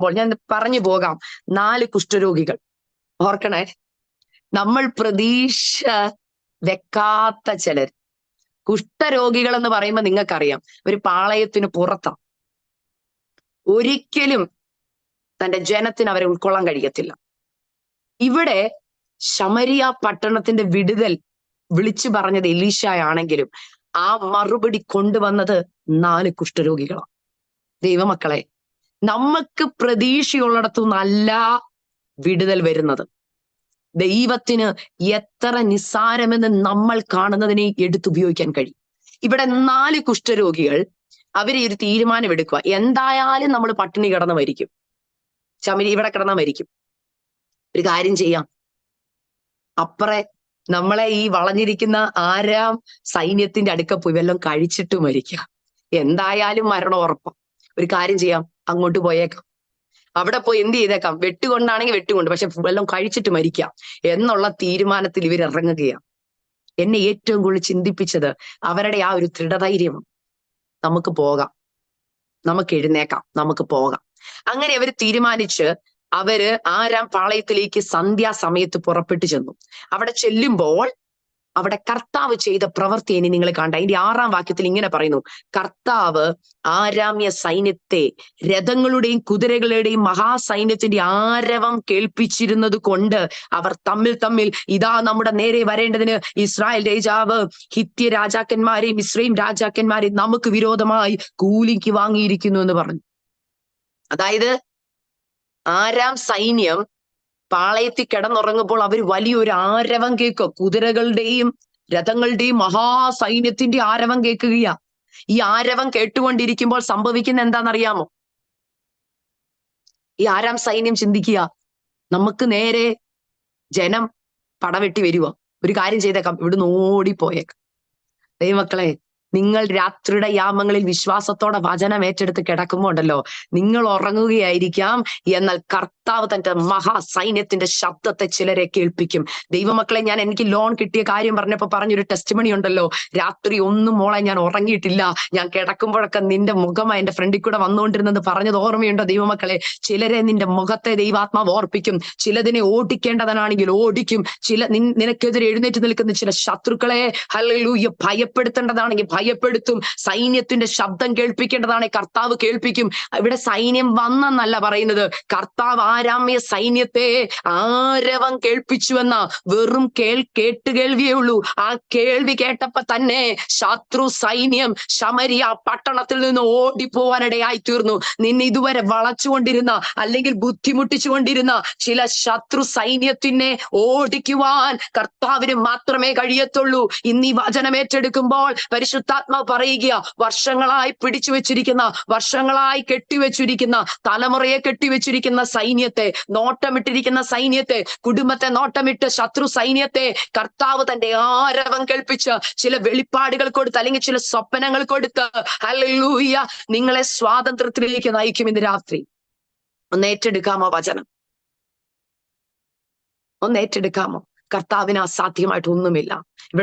അപ്പോൾ ഞാൻ പറഞ്ഞു പോകാം. നാല് കുഷ്ഠരോഗികൾ. ഓർക്കണേ. നമ്മൾ പ്രതീക്ഷ വെക്കാത്ത ചിലർ. കുഷ്ഠരോഗികൾ എന്ന് പറയുമ്പോൾ നിങ്ങൾക്കറിയാം ഒരു പാളയത്തിന് പുറത്താണ് ഒരിക്കലും തന്റെ ജനത്തിന് അവരെ ഉൾക്കൊള്ളാൻ കഴിയത്തില്ല. ഇവിടെ ശമരിയ പട്ടണത്തിന്റെ വിടുതൽ വിളിച്ചു പറഞ്ഞത് എലീശായാണെങ്കിലും ആ മറുപടി കൊണ്ടുവന്നത് നാല് കുഷ്ഠരോഗികളാണ് ദൈവമക്കളെ നമുക്ക് പ്രതീക്ഷയുള്ളിടത്തു നല്ല വിടുതൽ വരുന്നത്. ദൈവത്തിന് എത്ര നിസ്സാരമെന്ന് നമ്മൾ കാണുന്നതിനെ എടുത്തുപയോഗിക്കാൻ കഴിയും. ഇവിടെ നാല് കുഷ്ഠരോഗികൾ അവരെ ഒരു തീരുമാനം എടുക്കുക എന്തായാലും നമ്മൾ പട്ടിണി കിടന്ന് മരിക്കും. ചമരി ഇവിടെ കിടന്ന മരിക്കും. ഒരു കാര്യം ചെയ്യാം. അപ്പറെ നമ്മളെ ഈ വളഞ്ഞിരിക്കുന്ന ആരാം സൈന്യത്തിന്റെ അടുക്ക പോയി വല്ലതും കഴിച്ചിട്ട് മരിക്കാം. എന്തായാലും മരണം ഉറപ്പാം ഒരു കാര്യം ചെയ്യാം. അങ്ങോട്ട് പോയേക്കാം. അവിടെ പോയി എന്ത് ചെയ്തേക്കാം? വെട്ടുകൊണ്ടാണെങ്കിൽ വെട്ടുകൊണ്ട് പക്ഷെ വെള്ളം കഴിച്ചിട്ട് മരിക്കാം എന്നുള്ള തീരുമാനത്തിൽ ഇവർ ഇറങ്ങുകയാണ്. എന്നെ ഏറ്റവും കൂടുതൽ ചിന്തിപ്പിച്ചത് അവരുടെ ആ ഒരു ദൃഢധൈര്യം നമുക്ക് പോകാം. നമുക്ക് എഴുന്നേക്കാം. നമുക്ക് പോകാം. അങ്ങനെ അവർ തീരുമാനിച്ച് അവർ ആരാം പാളയത്തിലേക്ക് സന്ധ്യാസമയത്ത് പുറപ്പെട്ടു ചെന്നു. അവിടെ ചെല്ലുമ്പോൾ അവിടെ കർത്താവ് ചെയ്ത പ്രവൃത്തി ഇനി നിങ്ങൾ കണ്ട അതിന്റെ ആറാം വാക്യത്തിൽ ഇങ്ങനെ പറയുന്നു. കർത്താവ് ആരാമ്യ സൈന്യത്തെ രഥങ്ങളുടെയും കുതിരകളുടെയും മഹാസൈന്യത്തിന്റെ ആരവം കേൾപ്പിച്ചിരുന്നത് കൊണ്ട് അവർ തമ്മിൽ തമ്മിൽ ഇതാ നമ്മുടെ നേരെ വരേണ്ടതിന് ഇസ്രായേൽ രാജാവ് ഹിത്യ രാജാക്കന്മാരെയും ഇസ്രൈം രാജാക്കന്മാരെയും നമുക്ക് വിരോധമായി കൂലിക്ക് വാങ്ങിയിരിക്കുന്നു എന്ന് പറഞ്ഞു. അതായത് ആരാം സൈന്യം പാളയത്തിൽ കിടന്നുറങ്ങുമ്പോൾ അവർ വലിയൊരു ആരവം കേൾക്കുക കുതിരകളുടെയും രഥങ്ങളുടെയും മഹാസൈന്യത്തിന്റെ ആരവം കേൾക്കുകയാ. ഈ ആരവം കേട്ടുകൊണ്ടിരിക്കുമ്പോൾ സംഭവിക്കുന്ന എന്താണെന്നറിയാമോ? ഈ ആരാം സൈന്യം ചിന്തിക്കുക നമുക്ക് നേരെ ജനം പടവെട്ടി വരുക ഒരു കാര്യം ചെയ്തേക്കാം. ഇവിടുന്ന് ഓടിപ്പോയേക്കാം. ദൈവമക്കളെ നിങ്ങൾ രാത്രിയുടെ യാമങ്ങളിൽ വിശ്വാസത്തോടെ വചനം ഏറ്റെടുത്ത് കിടക്കുമ്പോൾ ഉണ്ടല്ലോ നിങ്ങൾ ഉറങ്ങുകയായിരിക്കാം. എന്നാൽ കർത്താവ് തന്റെ മഹാസൈന്യത്തിന്റെ ശബ്ദത്തെ ചിലരെ കേൾപ്പിക്കും. ദൈവമക്കളെ ഞാൻ എനിക്ക് ലോൺ കിട്ടിയ കാര്യം പറഞ്ഞപ്പോ പറഞ്ഞൊരു ടെസ്റ്റ് മണി ഉണ്ടല്ലോ. രാത്രി ഒന്നും മോളെ ഞാൻ ഉറങ്ങിയിട്ടില്ല. ഞാൻ കിടക്കുമ്പോഴൊക്കെ നിന്റെ മുഖം എന്റെ ഫ്രണ്ടിൽ കൂടെ വന്നുകൊണ്ടിരുന്നത് പറഞ്ഞത് ഓർമ്മയുണ്ടോ ദൈവമക്കളെ? ചിലരെ നിന്റെ മുഖത്തെ ദൈവാത്മാവ് ഓർപ്പിക്കും. ചിലതിനെ ഓടിക്കേണ്ടവനാണെങ്കിൽ ഓടിക്കും. ചില നിനക്കെതിരെ എഴുന്നേറ്റ് നിൽക്കുന്ന ചില ശത്രുക്കളെ ഹലൂയ്യ ഭയപ്പെടുത്തേണ്ടതാണെങ്കിൽ ഭയപ്പെടുത്തും. സൈന്യത്തിന്റെ ശബ്ദം കേൾപ്പിക്കേണ്ടതാണ്. കർത്താവ് കേൾപ്പിക്കും. ഇവിടെ സൈന്യം വന്നെന്നല്ല പറയുന്നത്. കർത്താവ് ആരാമ്യ സൈന്യത്തെ ആരവം കേൾപ്പിച്ചുവെന്ന. വെറും കേൾ കേട്ട് കേൾവിയേ ഉള്ളൂ. ആ കേൾവി കേട്ടപ്പോ തന്നെ ശത്രു സൈന്യം ശമരിയ പട്ടണത്തിൽ നിന്ന് ഓടിപ്പോവാനിടയായി തീർന്നു നിന്നെ ഇതുവരെ വളച്ചുകൊണ്ടിരുന്ന അല്ലെങ്കിൽ ബുദ്ധിമുട്ടിച്ചുകൊണ്ടിരുന്ന ചില ശത്രു സൈന്യത്തിനെ ഓടിക്കുവാൻ കർത്താവിന് മാത്രമേ കഴിയത്തുള്ളൂ. ഇന്ന് ഈ വചനം ഏറ്റെടുക്കുമ്പോൾ പരിശുദ്ധാത്മാവ് പറയുക വർഷങ്ങളായി പിടിച്ചു വെച്ചിരിക്കുന്ന വർഷങ്ങളായി കെട്ടിവെച്ചിരിക്കുന്ന തലമുറയെ കെട്ടിവെച്ചിരിക്കുന്ന സൈന്യത്തെ നോട്ടമിട്ടിരിക്കുന്ന സൈന്യത്തെ കുടുംബത്തെ നോട്ടമിട്ട് ശത്രു സൈന്യത്തെ കർത്താവ് തന്റെ ആരവം കേൾപ്പിച്ച് ചില വെളിപ്പാടുകൾ കൊടുത്ത് അല്ലെങ്കിൽ ചില സ്വപ്നങ്ങൾ കൊടുത്ത് ഹല്ലേലൂയ നിങ്ങളെ സ്വാതന്ത്ര്യത്തിലേക്ക് നയിക്കും ഇന്ന് രാത്രി. ഒന്ന് ഏറ്റെടുക്കാമോ വചനം? ഒന്ന് ഏറ്റെടുക്കാമോ? കർത്താവിന് അസാധ്യമായിട്ടൊന്നുമില്ല ഇവിടെ